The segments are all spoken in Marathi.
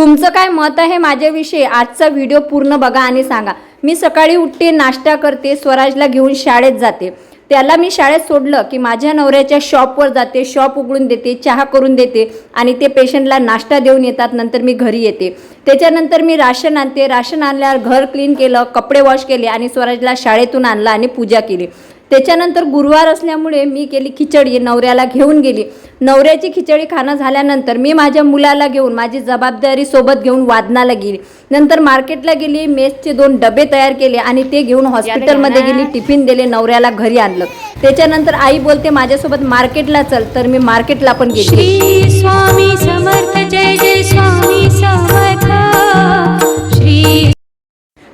तुमचं काय मत आहे माझ्याविषयी? आजचा व्हिडिओ पूर्ण बघा आणि सांगा. मी सकाळी उठते नाश्ता करते स्वराजला घेऊन शाळेत जाते. त्याला मी शाळेत सोडलं की माझ्या नवऱ्याच्या शॉपवर जाते शॉप उघडून देते चहा करून देते आणि ते पेशंटला नाश्ता देऊन येतात नंतर मी घरी येते. त्याच्यानंतर मी राशन आणते. राशन आणल्यावर घर क्लीन केलं कपडे वॉश केले आणि स्वराजला शाळेतून आणलं आणि पूजा केली. त्याच्यानंतर गुरुवार असल्यामुळे मी केली खिचडी नवऱ्याला घेऊन गेली. नवऱ्याची खिचडी खाणं झाल्यानंतर मी माझ्या मुलाला घेऊन माझी जबाबदारी सोबत घेऊन वादनाला गेली. नंतर मार्केटला गेली मेसचे दोन डबे तयार केले आणि ते घेऊन हॉस्पिटलमध्ये गेली टिफिन दिले नवऱ्याला घरी आणलं. त्याच्यानंतर आई बोलते माझ्यासोबत मार्केटला चल तर मी मार्केटला पण गेली. श्री स्वामी समर्थ जय जय स्वामी समर्थ. श्री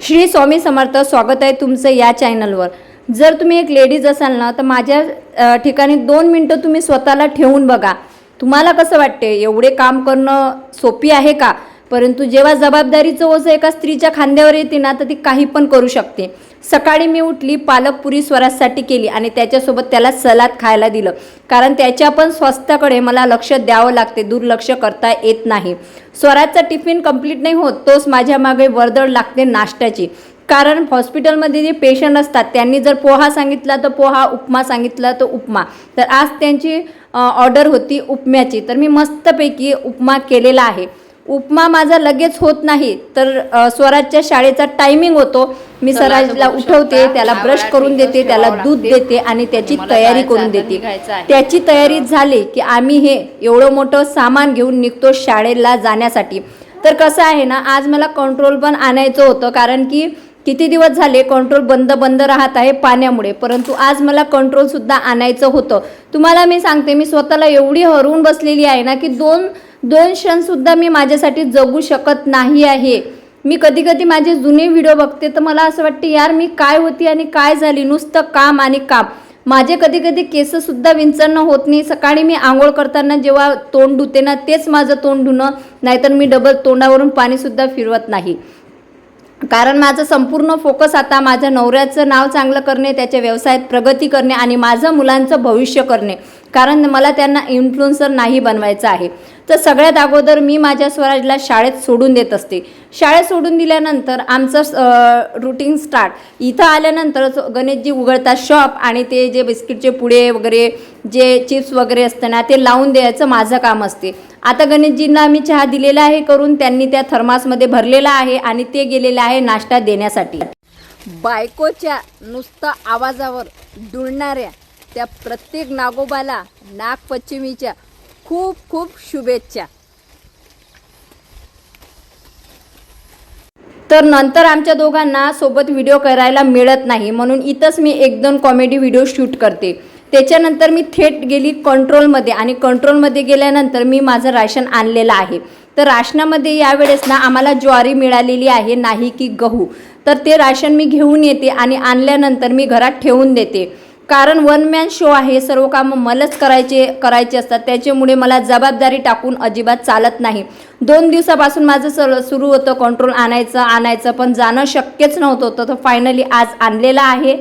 श्री स्वामी समर्थ स्वागत आहे तुमचं या चॅनलवर जर तुम्ही एक लेडीज असाल ना तर माझ्या ठिकाणी दोन मिनटं तुम्ही स्वतःला ठेवून बघा. तुम्हाला कसं वाटते एवढे काम करणं सोपी आहे का? परंतु जेव्हा जबाबदारीचं ओझं एका स्त्रीच्या खांद्यावर येते ना तर ती काही पण करू शकते. सकाळी मी उठली पालक पुरी स्वराजसाठी केली आणि त्याच्यासोबत त्याला सलाद खायला दिलं. कारण त्याच्या पण स्वास्थ्याकडे मला लक्ष द्यावं लागते दुर्लक्ष करता येत नाही. स्वराजचा टिफिन कंप्लीट नाही होत तोच माझ्या मागे वर्दळ लागते नाश्त्याची. कारण हॉस्पिटलमध्ये जे पेशंट असतात त्यांनी जर पोहा सांगितला तर पोहा उपमा सांगितला तर उपमा. तर आज त्यांची ऑर्डर होती उपम्याची. तर मी मस्तपैकी उपमा केलेला आहे. उपमा माझा लगेच होत नाही तर स्वराजच्या शाळेचा टायमिंग होतो. मी स्वराजला उठवते त्याला ब्रश करून देते त्याला दूध देते आणि त्याची तयारी करून देते. त्याची तयारी झाली की आम्ही हे एवढं मोठं सामान घेऊन निघतो शाळेला जाण्यासाठी. तर कसं आहे ना आज मला कंट्रोल पण आणायचं होतं कारण की किती दिवस झाले कंट्रोल बंद बंद राहत आहे पाण्यामुळे? परंतु आज मला कंट्रोलसुद्धा आणायचं होतं. तुम्हाला मी सांगते मी स्वतःला एवढी हरवून बसलेली आहे ना की दोन दोन क्षणसुद्धा मी माझ्यासाठी जगू शकत नाही आहे. मी कधी कधी माझे जुने व्हिडिओ बघते तर मला असं वाटते यार मी काय होती आणि काय झाली? नुसतं काम आणि काम. माझे कधी कधी केस सुद्धा होत नाही. सकाळी मी आंघोळ करताना जेव्हा तोंड धुते ना तेच माझं तोंड धुणं नाहीतर मी डबल तोंडावरून पाणीसुद्धा फिरवत नाही. कारण माझं संपूर्ण फोकस आता माझ्या नवऱ्याचं नाव चांगलं करणे त्याच्या व्यवसायात प्रगती करणे आणि माझं मुलांचं भविष्य करणे. कारण मला त्यांना इन्फ्लुएन्सर नाही बनवायचं आहे. तर सगळ्यात अगोदर मी माझ्या स्वराजला शाळेत सोडून देत असते. शाळेत सोडून दिल्यानंतर आमचं रुटीन स्टार्ट इथं आल्यानंतर गणेशजी उघडतात शॉप आणि ते जे बिस्किटचे पुडे वगैरे जे चिप्स वगैरे असतं ना ते लावून द्यायचं माझं काम असते. आता गणेशजींना मी चहा दिलेला आहे करून त्यांनी त्या थर्मासमध्ये भरलेला आहे आणि ते गेलेलं आहे नाश्ता देण्यासाठी. बायकोच्या नुसतं आवाजावर डुळणाऱ्या त्या प्रत्येक नागोबाला नागपश्चिमीच्या खूप खूप शुभेच्छा. तर नंतर आमच्या दोघांना सोबत व्हिडिओ करायला मिळत नाही म्हणून इथंच मी एक दोन कॉमेडी व्हिडिओ शूट करते. त्याच्यानंतर मी थेट गेली कंट्रोलमध्ये आणि कंट्रोलमध्ये गेल्यानंतर मी माझं राशन आणलेलं आहे. तर राशनामध्ये यावेळेस ना आम्हाला ज्वारी मिळालेली आहे नाही की गहू. तर ते राशन मी घेऊन येते आणि आणल्यानंतर मी घरात ठेवून देते. कारण वन मॅन शो आहे सर्व कामं मलाच करायचे करायचे असतात. त्याच्यामुळे मला जबाबदारी टाकून अजिबात चालत नाही. दोन दिवसापासून माझं सर सुरू होतं कंट्रोल आणायचं आणायचं पण जाणं शक्यच नव्हतं होतं. तर फायनली आज आणलेलं आहे.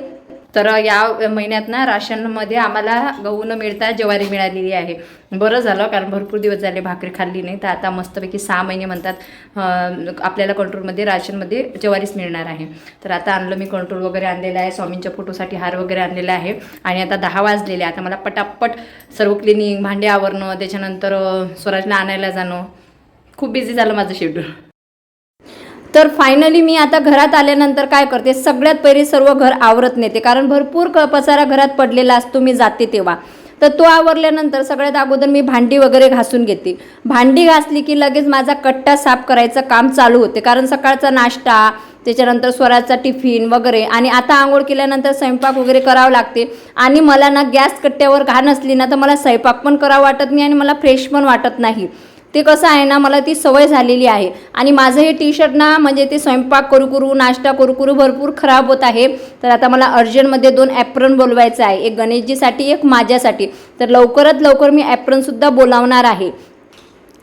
तर या महिन्यात ना राशनमध्ये आम्हाला गहू न मिळता ज्वारी मिळालेली आहे. बरं झालं कारण भरपूर दिवस झाले भाकरी खाल्ली नाही. तर आता मस्तपैकी सहा महिने म्हणतात आपल्याला कंट्रोलमध्ये राशनमध्ये ज्वारीच मिळणार आहे. तर आता आणलं मी कंट्रोल वगैरे आणलेलं आहे. स्वामींच्या फोटोसाठी हार वगैरे आणलेला आहे. आणि आता दहा वाजलेले आता मला पटापट सर्व क्लिनिंग भांडे आवरणं त्याच्यानंतर स्वराजला आणायला जाणं. खूप बिझी झालं माझं शेड्यूल तर फायनली मी आता घरात आल्यानंतर काय करते? सगळ्यात पहिले सर्व घर आवरत नेते. कारण भरपूर क पसारा घरात पडलेला असतो मी जाते तेव्हा. तर तो आवरल्यानंतर सगळ्यात अगोदर मी भांडी वगैरे घासून घेते. भांडी घासली की लगेच माझा कट्टा साफ करायचं काम चालू होते. कारण सकाळचा नाश्ता त्याच्यानंतर स्वराचा टिफिन वगैरे आणि आता आंघोळ केल्यानंतर स्वयंपाक वगैरे करावं लागते. आणि मला ना गॅस कट्ट्यावर घाण असली ना तर मला स्वयंपाक पण करावं वाटत नाही आणि मला फ्रेश पण वाटत नाही. ते कसं आहे ना मला ती सवय झालेली आहे. आणि माझं हे टी शर्ट ना म्हणजे ते स्वयंपाक करू करू नाश्ता करू करू भरपूर खराब होत आहे. तर आता मला अर्जंटमध्ये दोन ॲप्रन बोलवायचं आहे. एक गणेशजीसाठी एक माझ्यासाठी. तर लवकरात लवकर मी ॲप्रनसुद्धा बोलावणार आहे.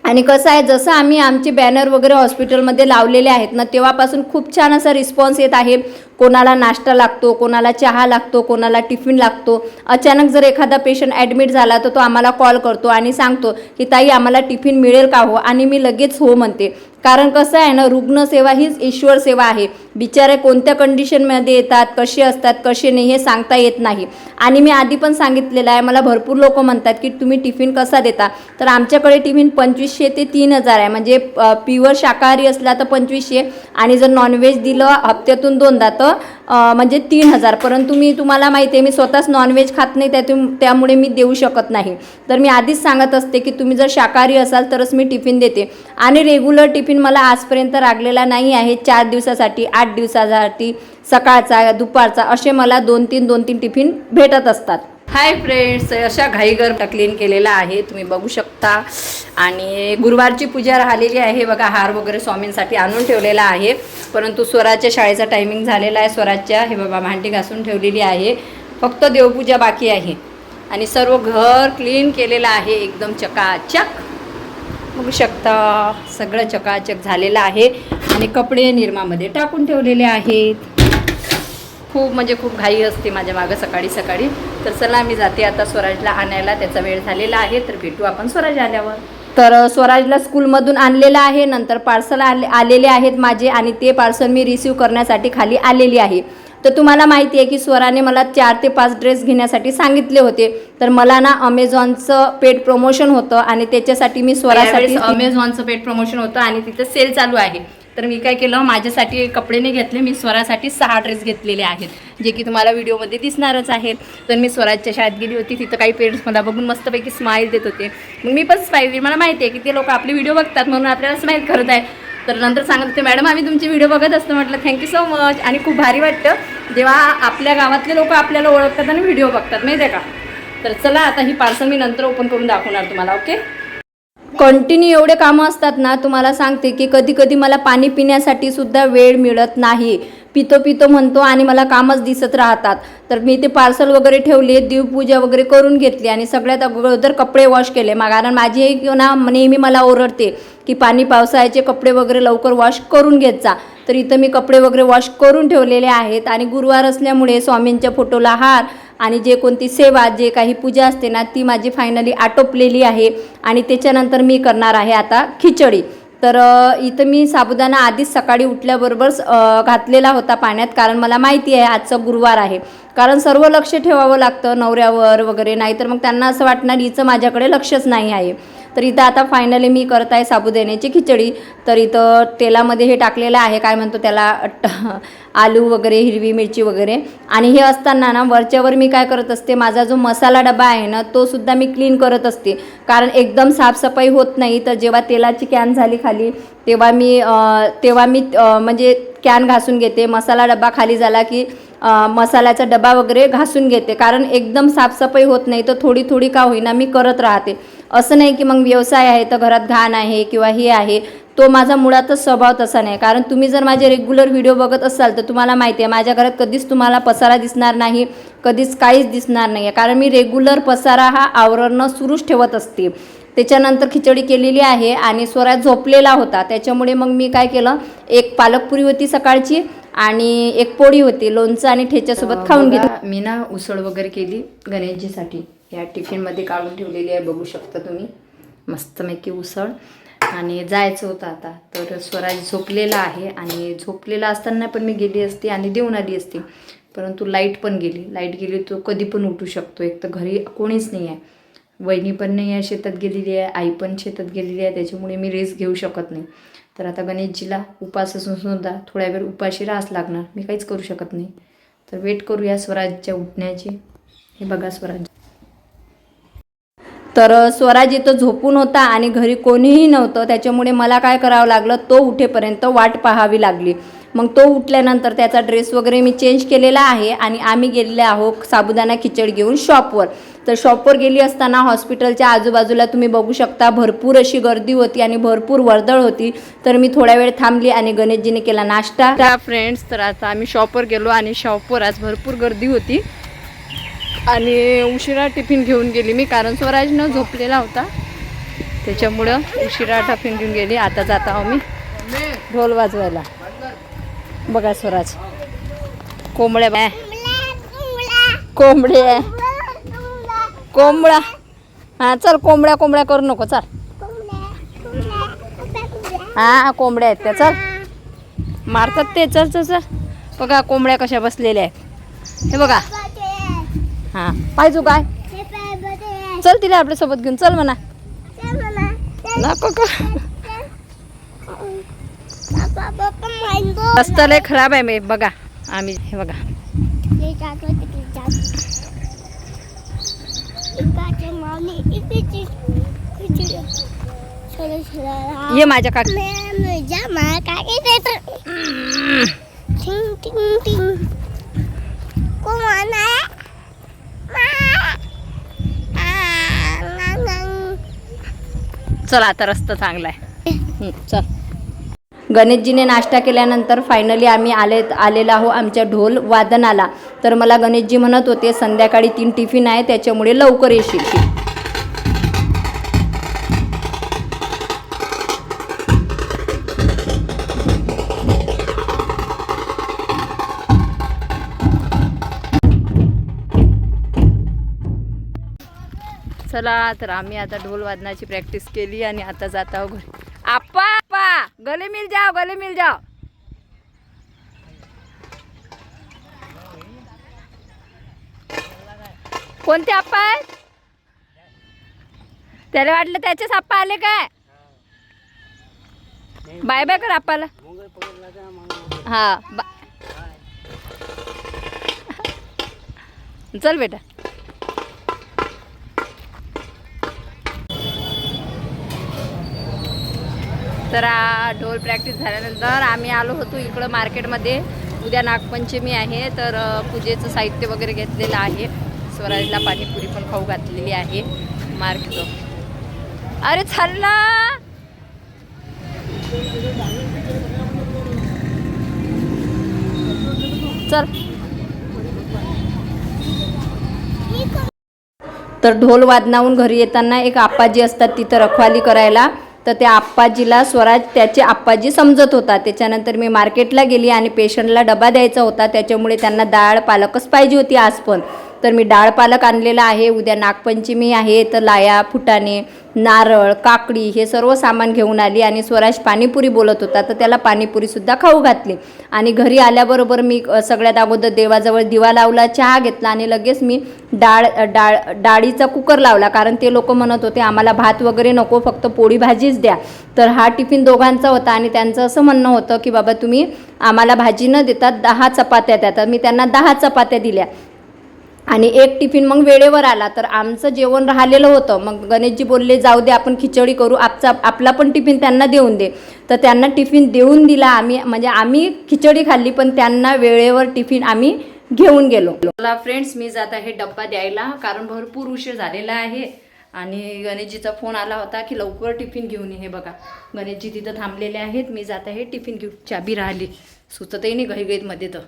आणि कसं आहे जसं आम्ही आमचे बॅनर वगैरे हॉस्पिटलमध्ये लावलेले आहेत ना तेव्हापासून खूप छान असा रिस्पॉन्स येत आहे. कोणाला नाश्ता लागतो कोणाला चहा लागतो कोणाला टिफिन लागतो. अचानक जर एखादा पेशंट ॲडमिट झाला तर तो आम्हाला कॉल करतो आणि सांगतो की ताई आम्हाला टिफिन मिळेल का हो? आणि मी लगेच हो म्हणते. कारण कसं आहे ना रुग्णसेवा हीच ईश्वर सेवा आहे. बिचारे कोणत्या कंडिशनमध्ये येतात कसे असतात कसे नाही हे सांगता येत नाही. आणि मी आधी पण सांगितलेलं आहे मला भरपूर लोक म्हणतात की तुम्ही टिफिन कसा देता? तर आमच्याकडे टिफिन पंचवीसशे ते तीन हजार आहे. म्हणजे प्युअर शाकाहारी असला तर पंचवीसशे आणि जर नॉनव्हेज दिलं हप्त्यातून दोनदा तर म्हणजे तीन हजार. परंतु मी तुम्हाला माहिती आहे मी स्वतःच नॉनव्हेज खात नाही त्यातून त्यामुळे मी देऊ शकत नाही. तर मी आधीच सांगत असते की तुम्ही जर शाकाहारी असाल तरच मी टिफिन देते. आणि रेग्युलर टिफिन मला आजपर्यंत लागलेला नाही आहे चार दिवसासाठी आठ दिवसासाठी सकाळचा दुपारचा असे मला दोन तीन दोन तीन टिफिन भेटत असतात. हाय फ्रेंड्स अशा घाईगर क्लीन केलेला आहे. तुम्ही बघू शकता. आणि गुरुवारची पूजा राहिलेली आहे. बघा हार वगैरे स्वामींसाठी आणून ठेवलेला आहे. परंतु स्वराच्या शाळेचा टायमिंग झालेला आहे. स्वराच्या हे बाबा भांडी घासून ठेवलेली आहे. फक्त देवपूजा बाकी आहे. आणि सर्व घर क्लीन केलेलं आहे. एकदम चकाचक. बघू शकता सगळं चकाचक झालेलं आहे. आणि कपडे निरमामध्ये टाकून ठेवलेले आहेत. खूप म्हणजे खूप घाई असते माझ्या मागं सकाळी सकाळी. तर चला मी जाते आता स्वराजला आणायला. त्याचा वेळ झालेला आहे तर भेटू आपण स्वराज आल्यावर. तर स्वराजला स्कूलमधून आणलेलं आहे. नंतर पार्सल आले आलेले आहेत माझे आणि ते पार्सल मी रिसीव करण्यासाठी खाली आलेली आहे. तर तुम्हाला माहिती आहे की स्वराने मला चार ते पाच ड्रेस घेण्यासाठी सांगितले होते. तर मला ना अमेझॉनचं पेड प्रमोशन होतं आणि त्याच्यासाठी मी स्वरासाठी अमेझॉनचं पेड प्रमोशन होतं आणि तिथं सेल चालू आहे. तर मी काय केलं माझ्यासाठी कपडे नाही घेतले मी स्वरासाठी सहा ड्रेस घेतलेले आहेत जे की तुम्हाला व्हिडिओमध्ये दिसणारच आहेत. तर मी स्वराजच्या शाळेत गेली होती तिथं काही पेरेंट्स मला बघून मस्तपैकी स्माईल देत होते. मग मी पण स्माईल मला माहिती आहे की ते लोक आपले व्हिडिओ बघतात म्हणून आपल्याला स्माईल करत आहे. तर नंतर सांगत होते मॅडम आम्ही तुमचे व्हिडिओ बघत असतो म्हटलं थँक्यू सो मच आणि खूप भारी वाटतं जेव्हा आपल्या गावातले लोक आपल्याला ओळखतात आणि व्हिडिओ बघतात माहिती आहे का? तर चला आता ही पार्सल मी नंतर ओपन करून दाखवणार तुम्हाला ओके कंटिन्यू एवढे कामं असतात ना तुम्हाला सांगते की कधी कधी मला पाणी पिण्यासाठी सुद्धा वेळ मिळत नाही. पितो पितो म्हणतो आणि मला कामच दिसत राहतात. तर मी ते पार्सल वगैरे ठेवले देवपूजा वगैरे करून घेतली आणि सगळ्यात अगोदर कपडे वॉश केले. मग कारण माझी एक ना नेहमी मला ओरडते की पाणी पावसाळ्याचे कपडे वगैरे लवकर वॉश करून घेत जा. तर इथं मी कपडे वगैरे वॉश करून ठेवलेले आहेत आणि गुरुवार असल्यामुळे स्वामींच्या फोटोला हार आणि जे कोणती सेवा जे काही पूजा असते ना ती माझी फायनली आटोपलेली आहे आणि त्याच्यानंतर मी करणार आहे आता खिचडी. तर इथं मी साबुदाणा आधीच सकाळी उठल्याबरोबरच घातलेला होता पाण्यात कारण मला माहिती आहे आजचं गुरुवार आहे. कारण सर्व लक्ष ठेवावं लागतं नवऱ्यावर वगैरे नाहीतर मग त्यांना असं वाटणार हिचं माझ्याकडे लक्षच नाही आहे. तर इथं आता फायनली मी करत आहे साबुदाण्याची खिचडी. तर इथं तेलामध्ये हे टाकलेलं आहे काय म्हणतो त्याला आलू वगैरे हिरवी मिरची वगैरे. आणि हे असताना ना वरच्यावर मी काय करत असते माझा जो मसाला डबा आहे ना तो सुद्धा मी क्लीन करत असते. कारण एकदम साफसफाई होत नाही तर जेव्हा तेलाची कॅन झाली खाली तेव्हा मी तेव्हा मी म्हणजे कॅन घासून घेते. मसाला डबा खाली झाला की मसाल्याचा डबा वगैरे घासून घेते. कारण एकदम साफसफाई होत नाही तर थोडी थोडी का होईना मी करत राहते. असं नाही की मग व्यवसाय आहे तर घरात घाण आहे किंवा हे आहे. तो माझा मुळातच स्वभाव तसा नाही. कारण तुम्ही जर माझे रेग्युलर व्हिडिओ बघत असाल तर तुम्हाला माहिती आहे माझ्या घरात कधीच तुम्हाला पसारा दिसणार नाही कधीच काहीच दिसणार नाही आहे कारण मी रेग्युलर पसारा हा आवरणं सुरूच ठेवत असते. त्याच्यानंतर खिचडी केलेली आहे आणि स्वरात झोपलेला होता. त्याच्यामुळे मग मी काय केलं एक पालकपुरी होती सकाळची आणि एक पोळी होती लोणचं आणि ठेच्यासोबत खाऊन घेतलं. मी ना उसळ वगैरे केली गणेशजीसाठी. या टिफिनमध्ये काढून ठेवलेली आहे बघू शकता तुम्ही. मस्तपैकी उसळ. आणि जायचं होतं आता. तर स्वराज झोपलेला आहे आणि झोपलेला असताना पण मी गेली असती आणि देऊन आली असती. परंतु लाइट पण गेली. लाइट गेली तो कधी पण उठू शकतो. एक तर घरी कोणीच नाही आहे. वहिनी पण नाही आहे शेतात गेलेली आहे आई पण शेतात गेलेली आहे त्याच्यामुळे मी रेस घेऊ शकत नाही. तर आता गणेशजीला उपास असून सुद्धा थोड्या वेळ उपाशी राहास लागणार. मी काहीच करू शकत नाही. तर वेट करूया स्वराजच्या उठण्याची. हे बघा स्वराज. तर स्वराज इथं झोपून होता आणि घरी कोणीही नव्हतं. त्याच्यामुळे मला काय करावं लागलं? तो उठेपर्यंत वाट पाहावी लागली. मग तो उठल्यानंतर त्याचा ड्रेस वगैरे मी चेंज केलेला आहे आणि आम्ही गेलेले आहोत साबुदाणा खिचडी घेऊन शॉपवर. तर शॉपवर गेली असताना हॉस्पिटलच्या आजूबाजूला तुम्ही बघू शकता भरपूर अशी गर्दी होती आणि भरपूर वर्दळ होती. तर मी थोड्या वेळ थांबली आणि गणेशजीने केला नाश्ता. त्या फ्रेंड्स तर आता आम्ही शॉपवर गेलो आणि शॉपवर आज भरपूर गर्दी होती. आणि उशिरा टिफिन घेऊन गेली मी कारण स्वराजनं झोपलेला होता. त्याच्यामुळं उशिरा टिफिन घेऊन गेली. आता जात आहो मी. ढोल वाजवायला. बघा स्वराज. कोंबड्या बाय. कोंबडे कोंबडा. हां चल कोंबड्या कोंबड्या करू नको चल. हां कोंबड्या आहेत त्या चल. मारतात ते चल चल चल. बघा कोंबड्या कशा बसलेल्या आहेत. हे बघा. हा. पाहिजो काय? चल तिला आपल्यासोबत घेऊन चल म्हणा. नको का लय खराब आहे बघा. आम्ही हे बघा. ये माझ्या काकी चल आता रस्ता चांगला आहे. चल. गणेशजीने नाश्ता केल्यानंतर फायनली आम्ही आले आलेलो आहो आमच्या ढोल वादनाला. तर मला गणेशजी म्हणत होते संध्याकाळी तीन टिफिन आहे त्याच्यामुळे लवकर येशील. चला तर आम्ही आता ढोल वादनाची प्रॅक्टिस केली आणि आता जात आहो घरी. आप्पा आप्पा गले मिल जाओ गले मिल जाओ. कोणते आप्पा आहेत? त्याला वाटलं त्याचेच आप्पा आले काय? बाय बाय कर आप्पाला. हा बा चल बेटा. तर ढोल प्रॅक्टिस झाल्यानंतर आम्ही आलो होतो इकडं मार्केटमध्ये. उद्या नागपंचमी आहे तर पूजेचं साहित्य वगैरे घेतलेलं आहे. स्वराजला पाणीपुरी पण खाऊ घातलेली आहे मार्केट अरे चालला चल. तर ढोल वादनावून घरी येताना एक आप्पाजी असतात तिथं रखवाली करायला. तर त्या आप्पाजीला स्वराज त्याचे आप्पाजी समजत होता. त्याच्यानंतर मी मार्केटला गेली आणि पेशंटला डबा द्यायचा होता. त्याच्यामुळे त्यांना डाळ पालकच पाहिजे होती आज पण. तर मी डाळ पालक आणलेला आहे. उद्या नागपंचमी आहे तर लाया फुटाणे नारळ काकडी हे सर्व सामान घेऊन आली आणि स्वराज पाणीपुरी बोलत होता. तर त्याला पाणीपुरीसुद्धा खाऊ घातली. आणि घरी आल्याबरोबर मी सगळ्यात अगोदर देवाजवळ दिवा लावला चहा घेतला आणि लगेच मी डाळ डाळ डाळीचा कुकर लावला. कारण ते लोक म्हणत होते आम्हाला भात वगैरे नको फक्त पोळी भाजीच द्या. तर हा टिफिन दोघांचा होता आणि त्यांचं असं म्हणणं होतं की बाबा तुम्ही आम्हाला भाजी न देता दहा चपात्या द्या. तर मी त्यांना दहा चपात्या दिल्या. आणि एक टिफिन मग वेळेवर आला तर आमचं जेवण राहिलेलं होतं. मग गणेशजी बोलले जाऊ दे आपण खिचडी करू आपचा आपला पण टिफिन त्यांना देऊन दे. तर त्यांना टिफिन देऊन दिला आम्ही म्हणजे आम्ही खिचडी खाल्ली पण त्यांना वेळेवर टिफिन आम्ही घेऊन गेलो. मला फ्रेंड्स मी जात आहे डब्बा द्यायला कारण भरपूर उशीर झालेला आहे. आणि गणेशजीचा फोन आला होता की लवकर टिफिन घेऊन ये हे बघा. गणेशजी तिथं थांबलेले आहेत मी जात आहे टिफिन घेऊन चाबी राहिली. सुचतही नाही घाईघाईतमध्ये तर.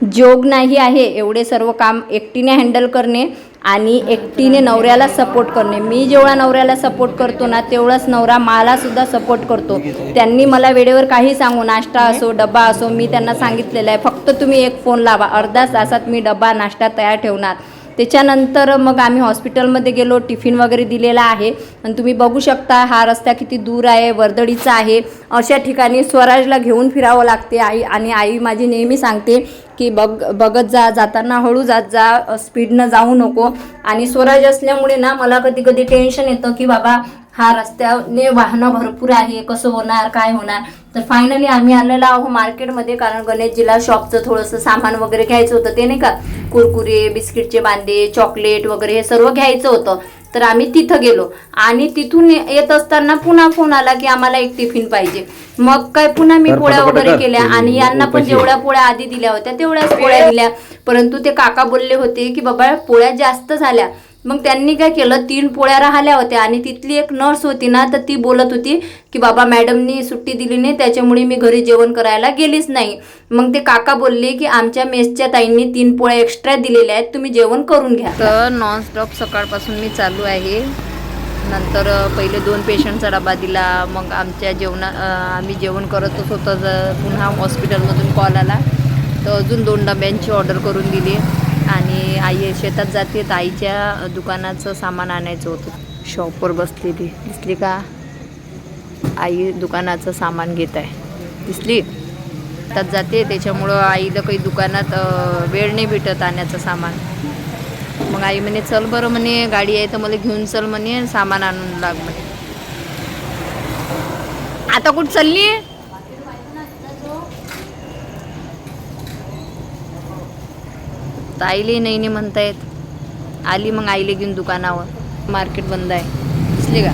जोग नाही आहे एवढे सर्व काम एकटीने हँडल करणे आणि एकटीने नवऱ्याला सपोर्ट करणे. मी जेवढा नवऱ्याला सपोर्ट करतो ना तेवढाच नवरा मालासुद्धा सपोर्ट करतो. त्यांनी मला वेळेवर काही सांगू नाश्ता असो डबा असो मी त्यांना सांगितलेलं आहे. फक्त तुम्ही एक फोन लावा. अर्धा तासात मी डबा नाश्ता तयार ठेवणार. त्याच्यानंतर मग आम्ही हॉस्पिटलमध्ये गेलो टिफिन वगैरे दिलेला आहे. आणि तुम्ही बघू शकता हा रस्ता किती दूर आहे वर्दळीचा आहे. अशा ठिकाणी स्वराजला घेऊन फिरावं लागते आई आणि आई माझी नेहमी सांगते की बघ बघत जा जाताना हळू जात जा स्पीडनं जाऊ नको. आणि स्वराज असल्यामुळे ना मला कधी कधी टेन्शन येतं की बाबा हा रस्त्याने वाहनं भरपूर आहे कसं होणार काय होणार? तर फायनली आम्ही आलेलो आहो मार्केटमध्ये कारण गणेशजीला शॉपचं थोडंसं सामान वगैरे घ्यायचं होतं ते नाही का? कुरकुरे बिस्किटचे बांदे चॉकलेट वगैरे हे सर्व घ्यायचं होतं. तर आम्ही तिथं गेलो आणि तिथून येत असताना पुन्हा फोन आला की आम्हाला एक टिफिन पाहिजे मग काय पुन्हा मी पोळ्या वगैरे. केल्या आणि यांना पण. जेवढ्या पोळ्या आधी दिल्या होत्या तेवढ्याच पोळ्या दिल्या परंतु ते काका बोलले होते की बाबा पोळ्या जास्त झाल्या मग त्यांनी काय केलं? तीन पोळ्या राहिल्या होत्या आणि तिथली एक नर्स होती ना तर ती बोलत होती की बाबा मॅडमनी सुट्टी दिली नाही त्याच्यामुळे मी घरी जेवण करायला गेलीच नाही. मग ते काका बोलले की आमच्या मेसच्या ताईंनी तीन पोळ्या एक्स्ट्रा दिलेल्या आहेत तुम्ही जेवण करून घ्या. तर नॉनस्टॉप सकाळपासून मी चालू आहे. नंतर पहिले दोन पेशंटचा डबा दिला. मग आमच्या जेवणा आम्ही जेवण करतच होतो पुन्हा हॉस्पिटलमधून कॉल आला. तर अजून दोन डब्यांची ऑर्डर करून दिली. आणि आई शेतात जाते आईच्या दुकानाचं सामान आणायचं होतं. शॉपवर बसलेली दिसली का? आई दुकानाचं सामान घेत आहे. दिसली? त्यात जाते त्याच्यामुळं आईला काही दुकानात वेळ नाही भेटत आणायचं सामान. मग आई म्हणे चल बरं म्हणे गाडी आहे तर मला घेऊन चल म्हणे सामान आणून लाग म्हणे. आता कुठं चालली? तर आईले नाही नाही म्हणतायत. आली मग आईले घेऊन दुकानावर. मार्केट बंद आहे. दिसली का?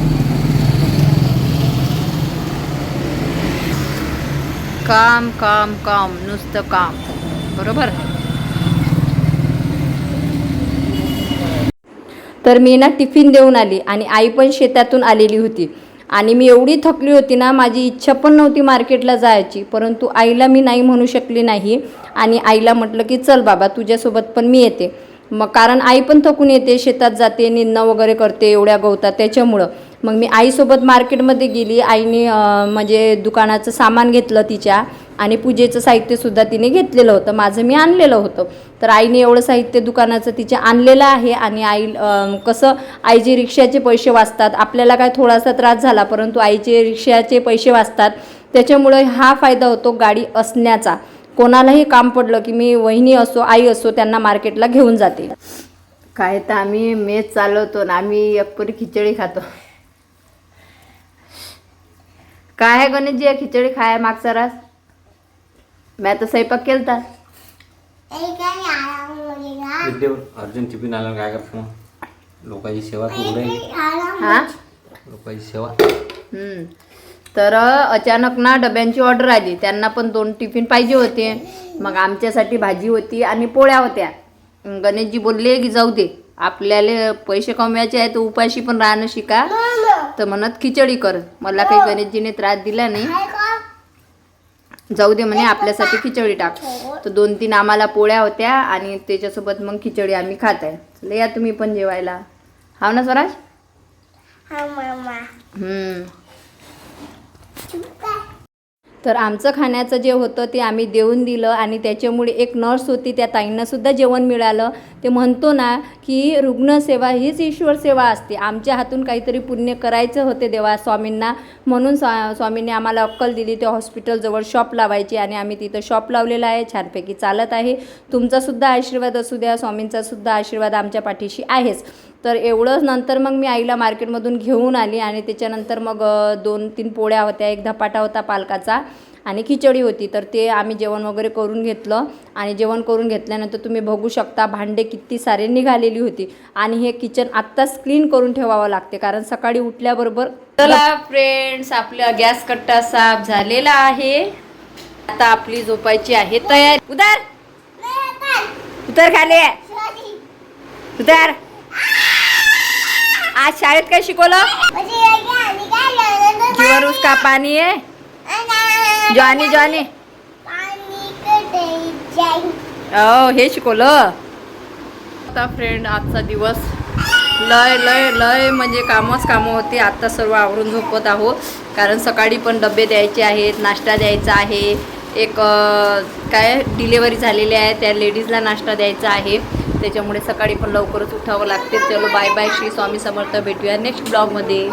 काम काम काम नुसतं काम. बरोबर? तर मी ना टिफिन देऊन आली आणि आई पण शेतातून आलेली होती. आणि मी एवढी थकली होती ना माझी इच्छा पण नव्हती मार्केटला जायची परंतु आईला मी नाही म्हणू शकली नाही आणि आईला म्हटलं की चल बाबा तुझ्यासोबत पण मी येते. मग कारण आई पण थकून येते शेतात जाते निंदणं वगैरे करते एवढ्या गवतात त्याच्यामुळं. मग मी आईसोबत मार्केटमध्ये गेली आईने म्हणजे दुकानाचं सामान घेतलं तिच्या. आणि पूजेचं साहित्यसुद्धा तिने घेतलेलं होतं माझं मी आणलेलं होतं. तर आईने एवढं साहित्य दुकानाचं तिचे आणलेलं आहे आणि आई कसं आईचे रिक्षाचे पैसे वाचतात आपल्याला काय थोडासा त्रास झाला परंतु आईचे रिक्षाचे पैसे वाचतात. त्याच्यामुळे हा फायदा होतो गाडी असण्याचा. कोणालाही काम पडलं की मी वहिनी असो आई असो त्यांना मार्केटला घेऊन जाते. काय तर आम्ही मेच चालवतो ना आम्ही एकपुरी खिचडी खातो. काय आहे गणेशजी खिचडी खाय मागचा रास? मी आता स्वयंपाक केलता विद्येवर अर्जंट टिफिन आल्यावर काय करतो मग लोकांची सेवा करू राहिली हा लोकांची सेवा। हम्म. तर अचानक ना डब्यांची ऑर्डर आली. त्यांना पण दोन टिफिन पाहिजे होते. मग आमच्यासाठी भाजी होती आणि पोळ्या होत्या. गणेशजी बोलले की जाऊ दे. आपल्याला पैसे कमवायचे आहे तर उपाशी पण राहणं शिका. तर म्हणत खिचडी कर. मला काही गणेशजीने त्रास दिला नाही. जाऊ दे म्हणे आपल्यासाठी खिचडी टाक. तर दोन तीन आम्हाला पोळ्या होत्या आणि त्याच्यासोबत मग खिचडी आम्ही खात आहे. चला या तुम्ही पण जेवायला. हाव ना स्वराज? हम्म. तर आमचं खाण्याचं जे होतं ते आम्ही देऊन दिलं आणि त्याच्यामुळे एक नर्स होती त्या ताईंनासुद्धा जेवण मिळालं. ते म्हणतो ना की रुग्णसेवा हीच ईश्वर सेवा असते. आमच्या हातून काहीतरी पुण्य करायचं होते देवा स्वामींना. म्हणून स्वा स्वामींनी आम्हाला अक्कल दिली. ते हॉस्पिटलजवळ शॉप लावायची आणि आम्ही तिथं शॉप लावलेला आहे. छानपैकी चालत आहे. तुमचासुद्धा आशीर्वाद असू द्या स्वामींचासुद्धा आशीर्वाद आमच्या पाठीशी आहेच. तर एवढंच. नंतर मग मी आईला मार्केटमधून घेऊन आली आणि त्याच्यानंतर मग दोन तीन पोळ्या होत्या एक धपाटा होता पालकाचा आणि खिचडी होती. तर ते आम्ही जेवण वगैरे करून घेतलं आणि जेवण करून घेतल्यानंतर तुम्ही बघू शकता भांडे किती सारे निघालेली होती आणि हे किचन आत्ताच क्लीन करून ठेवावं लागते कारण सकाळी उठल्याबरोबर चला फ्रेंड्स आपला गॅस कट्टा साफ झालेला आहे. आता आपली झोपायची आहे तयारी. उदार! उतर खाली उदार! आज शाळेत काय शिकवलं? जीवन उसका पाणी आहे? Johnny Johnny. हो हे शिकवलं. आता फ्रेंड आजचा दिवस. लय लय लय म्हणजे कामच कामं होती. आत्ता सर्व आवरून झोपत आहोत. कारण सकाळी पण डबे द्यायचे आहेत नाश्ता द्यायचा आहे. एक काय डिलेवरी झालेली आहे. त्या लेडीजला नाश्ता द्यायचा आहे. त्याच्यामुळे सकाळी पण लवकरच उठावं लागते. चलो बाय बाय श्री स्वामी समर्थ. भेटूया नेक्स्ट ब्लॉगमध्ये